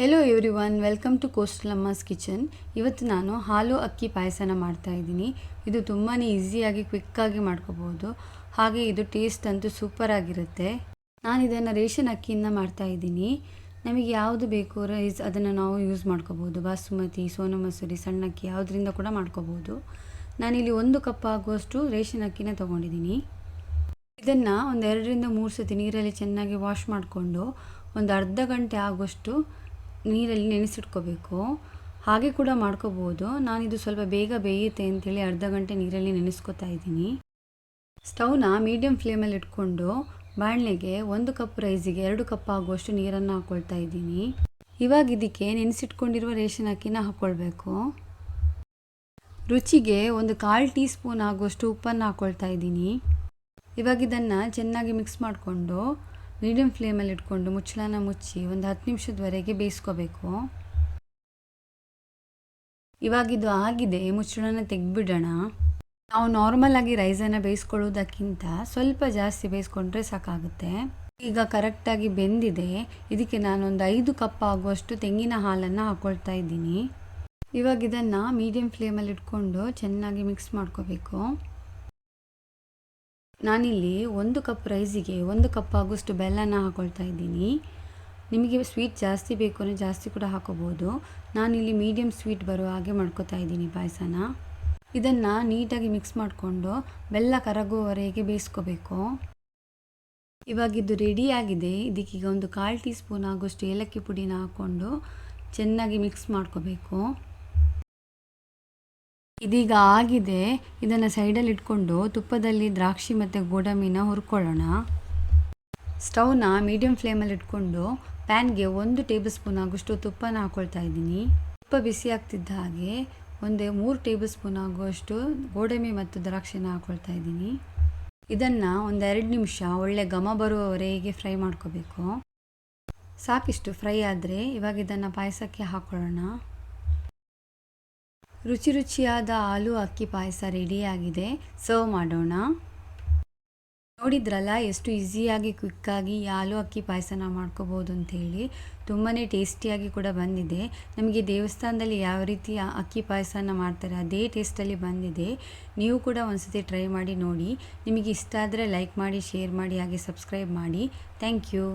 Hello everyone welcome to coastal Amma's kitchen ಇವತ್ತು ನಾನು ಹಾಲು, ಅಕ್ಕಿ, ಪಾಯಸನ ಮಾಡ್ತಾ ಇದ್ದೀನಿ. ಇದು ತುಂಬಾ ಈಸಿಯಾಗಿ ಕ್ವಿಕ್ಕಾಗಿ ಮಾಡ್ಕೋಬೋದು ಹಾಗೆ ಇದು ಟೇಸ್ಟ್ ಅಂತೂ ಸೂಪರ್ ಆಗಿರುತ್ತೆ. ನಾನು ಇದನ್ನು ರೇಷನ್ ಅಕ್ಕಿಯಿಂದ ಮಾಡ್ತಾ ಇದ್ದೀನಿ. ನಮಗೆ ಯಾವುದು ಬೇಕು ರೈಸ್ ಅದನ್ನು ನಾವು ಯೂಸ್ ಮಾಡ್ಕೋಬೋದು ಬಾಸುಮತಿ, ಸೋನ ಮಸೂರಿ, ಸಣ್ಣ ಅಕ್ಕಿ ಯಾವುದರಿಂದ ಕೂಡ ಮಾಡ್ಕೋಬೋದು ನಾನಿಲ್ಲಿ ಒಂದು ಕಪ್ ಆಗುವಷ್ಟು ರೇಷನ್ ಅಕ್ಕಿನ ತೊಗೊಂಡಿದ್ದೀನಿ. ಇದನ್ನು ಒಂದು ಎರಡರಿಂದ ಮೂರು ಸತಿ ನೀರಲ್ಲಿ ಚೆನ್ನಾಗಿ ವಾಶ್ ಮಾಡಿಕೊಂಡು, ಒಂದು ಅರ್ಧ ಗಂಟೆ ಆಗುವಷ್ಟು ನೀರಲ್ಲಿ ನೆನೆಸಿಟ್ಕೋಬೇಕು. ಹಾಗೆ ಕೂಡ ಮಾಡ್ಕೋಬೋದು. ನಾನಿದು ಸ್ವಲ್ಪ ಬೇಗ ಬೇಯುತ್ತೆ ಅಂತೇಳಿ ಅರ್ಧ ಗಂಟೆ ನೀರಲ್ಲಿ ನೆನೆಸ್ಕೊತಾ ಇದ್ದೀನಿ. ಸ್ಟವ್ನ ಮೀಡಿಯಮ್ ಫ್ಲೇಮಲ್ಲಿ ಇಟ್ಕೊಂಡು ಬಾಣಲೆಗೆ ಒಂದು ಕಪ್ ರೈಸಿಗೆ ಎರಡು ಕಪ್ ಆಗುವಷ್ಟು ನೀರನ್ನು ಹಾಕ್ಕೊಳ್ತಾ ಇದ್ದೀನಿ. ಇವಾಗ ಇದಕ್ಕೆ ನೆನೆಸಿಟ್ಕೊಂಡಿರುವ ರೇಷನ್ ಅಕ್ಕಿನ ಹಾಕ್ಕೊಳ್ಬೇಕು ರುಚಿಗೆ ಒಂದು ಕಾಲು ಟೀ ಸ್ಪೂನ್ ಆಗುವಷ್ಟು ಉಪ್ಪನ್ನು ಹಾಕ್ಕೊಳ್ತಾ ಇದ್ದೀನಿ. ಇವಾಗ ಇದನ್ನು ಚೆನ್ನಾಗಿ ಮಿಕ್ಸ್ ಮಾಡಿಕೊಂಡು ಮೀಡಿಯಮ್ ಫ್ಲೇಮಲ್ಲಿ ಇಟ್ಕೊಂಡು ಮುಚ್ಚಳನ ಮುಚ್ಚಿ ಒಂದು ಹತ್ತು ನಿಮಿಷದವರೆಗೆ ಬೇಯಿಸ್ಕೋಬೇಕು. ಇವಾಗ ಇದು ಆಗಿದೆ, ಮುಚ್ಚಳನ ತೆಗೆದ್ಬಿಡೋಣ. ನಾವು ನಾರ್ಮಲ್ ಆಗಿ ರೈಸನ್ನು ಬೇಯಿಸ್ಕೊಳ್ಳೋದಕ್ಕಿಂತ ಸ್ವಲ್ಪ ಜಾಸ್ತಿ ಬೇಯಿಸ್ಕೊಂಡ್ರೆ ಸಾಕಾಗುತ್ತೆ. ಈಗ ಕರೆಕ್ಟಾಗಿ ಬೆಂದಿದೆ. ಇದಕ್ಕೆ ನಾನೊಂದು ಐದು ಕಪ್ ಆಗುವಷ್ಟು ತೆಂಗಿನ ಹಾಲನ್ನು ಹಾಕ್ಕೊಳ್ತಾ ಇದ್ದೀನಿ. ಇವಾಗ ಇದನ್ನು ಮೀಡಿಯಮ್ ಫ್ಲೇಮಲ್ಲಿ ಇಟ್ಕೊಂಡು ಚೆನ್ನಾಗಿ ಮಿಕ್ಸ್ ಮಾಡ್ಕೋಬೇಕು. ನಾನಿಲ್ಲಿ ಒಂದು ಕಪ್ ರೈಸಿಗೆ ಒಂದು ಕಪ್ ಆಗುವಷ್ಟು ಬೆಲ್ಲನ ಹಾಕೊಳ್ತಾ ಇದ್ದೀನಿ. ನಿಮಗೆ ಸ್ವೀಟ್ ಜಾಸ್ತಿ ಬೇಕು ಅಂದರೆ ಜಾಸ್ತಿ ಕೂಡ ಹಾಕೋಬೋದು. ನಾನಿಲ್ಲಿ ಮೀಡಿಯಮ್ ಸ್ವೀಟ್ ಬರೋ ಹಾಗೆ ಮಾಡ್ಕೋತಾ ಇದ್ದೀನಿ ಪಾಯಸನ. ಇದನ್ನು ನೀಟಾಗಿ ಮಿಕ್ಸ್ ಮಾಡಿಕೊಂಡು ಬೆಲ್ಲ ಕರಗುವವರೆಗೆ ಬೇಯಿಸ್ಕೋಬೇಕು. ಇವಾಗ ಇದು ರೆಡಿಯಾಗಿದೆ ಇದಕ್ಕೀಗ ಒಂದು ಕಾಲು ಟೀ ಸ್ಪೂನ್ ಆಗುವಷ್ಟು ಏಲಕ್ಕಿ ಪುಡಿನ ಹಾಕ್ಕೊಂಡು ಚೆನ್ನಾಗಿ ಮಿಕ್ಸ್ ಮಾಡ್ಕೋಬೇಕು. ಇದೀಗ ಆಗಿದೆ. ಇದನ್ನು ಸೈಡಲ್ಲಿ ಇಟ್ಕೊಂಡು ತುಪ್ಪದಲ್ಲಿ ದ್ರಾಕ್ಷಿ ಮತ್ತು ಗೋಡಂಬಿನ ಹುರ್ಕೊಳ್ಳೋಣ. ಸ್ಟವ್ನ ಮೀಡಿಯಮ್ ಫ್ಲೇಮಲ್ಲಿ ಇಟ್ಕೊಂಡು ಪ್ಯಾನ್ಗೆ ಒಂದು ಟೇಬಲ್ ಸ್ಪೂನ್ ಆಗುವಷ್ಟು ತುಪ್ಪನ ಹಾಕ್ಕೊಳ್ತಾ ಇದ್ದೀನಿ. ತುಪ್ಪ ಬಿಸಿ ಆಗ್ತಿದ್ದ ಹಾಗೆ ಒಂದು ಮೂರು ಟೇಬಲ್ ಸ್ಪೂನ್ ಆಗುವಷ್ಟು ಗೋಡಂಬಿ ಮತ್ತು ದ್ರಾಕ್ಷಿನ ಹಾಕ್ಕೊಳ್ತಾ ಇದ್ದೀನಿ. ಇದನ್ನು ಒಂದೆರಡು ನಿಮಿಷ ಒಳ್ಳೆ ಘಮ ಬರುವವರೆಗೆ ಫ್ರೈ ಮಾಡ್ಕೋಬೇಕು. ಸಾಕಿಷ್ಟು ಫ್ರೈ ಆದರೆ ಇವಾಗ ಇದನ್ನು ಪಾಯಸಕ್ಕೆ ಹಾಕ್ಕೊಳ್ಳೋಣ ರುಚಿ ರುಚಿಯಾದ ಆಲೂ ಅಕ್ಕಿ ಪಾಯಸ ರೆಡಿಯಾಗಿದೆ. ಸರ್ವ್ ಮಾಡೋಣ. ನೋಡಿದ್ರಲ್ಲ, ಎಷ್ಟು ಈಸಿಯಾಗಿ ಕ್ವಿಕ್ಕಾಗಿ ಈ ಆಲೂ ಅಕ್ಕಿ ಪಾಯಸನ ಮಾಡ್ಕೋಬೋದು ಅಂಥೇಳಿ ತುಂಬಾ ಟೇಸ್ಟಿಯಾಗಿ ಕೂಡ ಬಂದಿದೆ. ನಮಗೆ ದೇವಸ್ಥಾನದಲ್ಲಿ ಯಾವ ರೀತಿ ಅಕ್ಕಿ ಪಾಯಸನ ಮಾಡ್ತಾರೆ ಅದೇ ಟೇಸ್ಟಲ್ಲಿ ಬಂದಿದೆ. ನೀವು ಕೂಡ ಒಂದ್ಸತಿ ಟ್ರೈ ಮಾಡಿ ನೋಡಿ. ನಿಮಗೆ ಇಷ್ಟ ಆದರೆ ಲೈಕ್ ಮಾಡಿ ಶೇರ್ ಮಾಡಿ, ಹಾಗೆ ಸಬ್ಸ್ಕ್ರೈಬ್ ಮಾಡಿ. Thank you